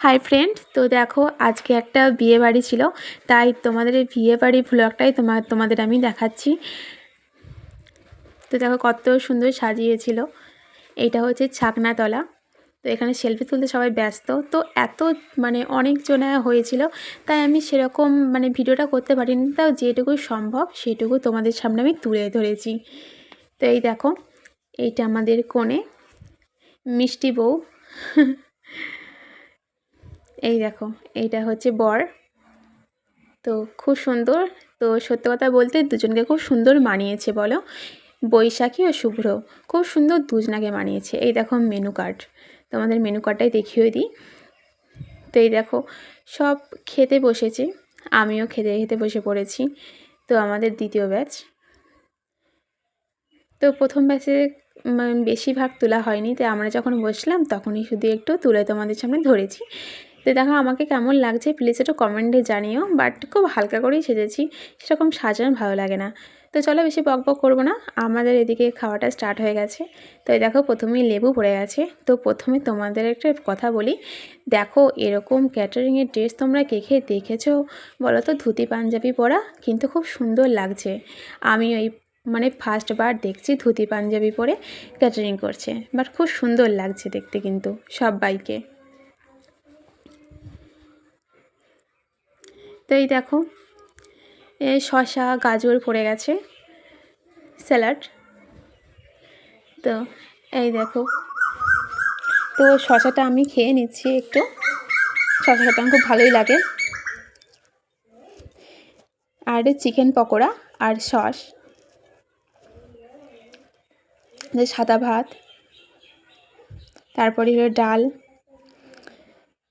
Hi friend তো দেখো, আজকে একটা বিয়ে বাড়ি ছিল, তাই তোমাদের এই বিয়ে বাড়ি ভ্লগটাই তোমার তোমাদের আমি দেখাচ্ছি। তো দেখো, কত সুন্দর সাজিয়েছিল। এইটা হচ্ছে ছাকনাতলা। তো এখানে সেলফি তুলতে সবাই ব্যস্ত। তো এত মানে অনেকজনা হয়েছিল, তাই আমি সেরকম মানে ভিডিওটা করতে পারিনি। তাও যেটুকু সম্ভব, সেটুকু তোমাদের সামনে আমি তুলে ধরেছি। তো এই দেখো, এইটা আমাদের কোণে মিষ্টি বউ। এই দেখো, এইটা হচ্ছে বর। তো খুব সুন্দর। তো সত্য কথা বলতে দুজনকে খুব সুন্দর মানিয়েছে বলো। বৈশাখী ও শুভ্র, খুব সুন্দর দুজনাকে মানিয়েছে। এই দেখো মেনু কার্ড তোমাদের মেনু কার্ডটাই দেখিয়ে দিই। তো এই দেখো, সব খেতে বসেছে, আমিও খেতে খেতে বসে পড়েছি। তো আমাদের দ্বিতীয় ব্যাচ তো প্রথম ব্যাচে বেশিরভাগ তোলা হয়নি তো আমরা যখন বসলাম তখনই শুধু একটু তুলে তোমাদের সামনে ধরেছি। তো দেখো আমাকে কেমন লাগছে প্লিজ একটু কমেন্টে জানিও বাট খুব হালকা করেই সেজেছি, সেরকম সাজানো ভালো লাগে না। তো চলো বেশি বক বক করব না, আমাদের এদিকে খাওয়াটা স্টার্ট হয়ে গেছে। তো এই দেখো প্রথমেই লেবু পড়ে গেছে, তো প্রথমে তোমাদের একটা কথা বলি, দেখো এরকম ক্যাটারিংয়ের ড্রেস তোমরা কে খেয়ে দেখেছ? বলো তো, ধুতি পাঞ্জাবি পরা, কিন্তু খুব সুন্দর লাগছে। আমি ওই মানে ফার্স্টবার দেখছি ধুতি পাঞ্জাবি পরে ক্যাটারিং করছে বাট খুব সুন্দর লাগছে দেখতে কিন্তু সবাইকে। তো এই দেখো এ শশা গাজর পড়ে গেছে, স্যালাড। তো এই দেখো, তো শশাটা আমি খেয়ে নিচ্ছি একটু। শশাটা আমার খুব ভালোই লাগে। আর চিকেন পকোড়া আর সস। সাদা ভাত। তারপরে হলো ডাল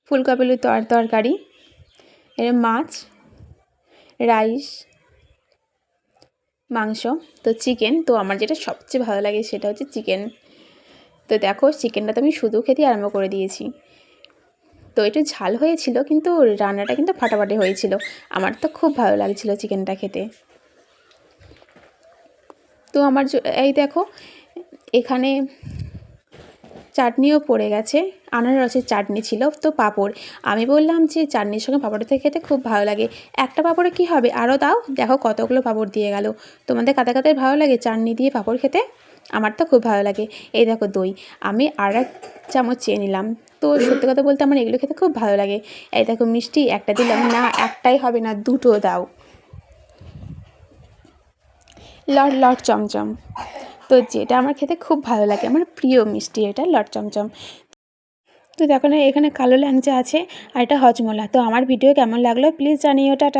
ফুলকপির তর তরকারি এর মাছ, রাইস, মাংস, তো চিকেন। তো আমার যেটা সবচেয়ে ভালো লাগে সেটা হচ্ছে চিকেন। তো দেখো, চিকেনটা তো আমি শুধু খেতে আরম্ভ করে দিয়েছি। তো একটু ঝাল হয়েছিল, কিন্তু রান্নাটা কিন্তু ফাটাফাটি হয়েছিল। আমার তো খুব ভালো লাগছিল চিকেনটা খেতে। তো আমার এই দেখো, এখানে চাটনিও পড়ে গেছে। আনারসের চাটনি ছিল তো পাঁপড়। আমি বললাম যে চাটনির সঙ্গে পাঁপড়টা খেতে খুব ভালো লাগে। একটা পাঁপড়ে কি হবে? আরও দাও। দেখো কতগুলো পাঁপড় দিয়ে গেল। তোমাদের কাতে কাতে ভালো লাগে চাটনি দিয়ে পাঁপড় খেতে? আমার তো খুব ভালো লাগে। এই দেখো দই। আমি আর এক চামচ চেয়ে নিলাম। তো সত্যি কথা বলতে আমার এগুলো খেতে খুব ভালো লাগে। এই দেখো মিষ্টি, একটা দিলাম। না, একটাই হবে না, দুটো দাও। লট লট, চমচম। তো যেটা আমার খেতে খুব ভালো লাগে, আমার প্রিয় মিষ্টি এটা লট চমচম। তো দেখো না, এখানে কালো ল্যাংচা আছে আর এটা হজমোলা। তো আমার ভিডিও কেমন লাগল প্লিজ জানিও, টাটা।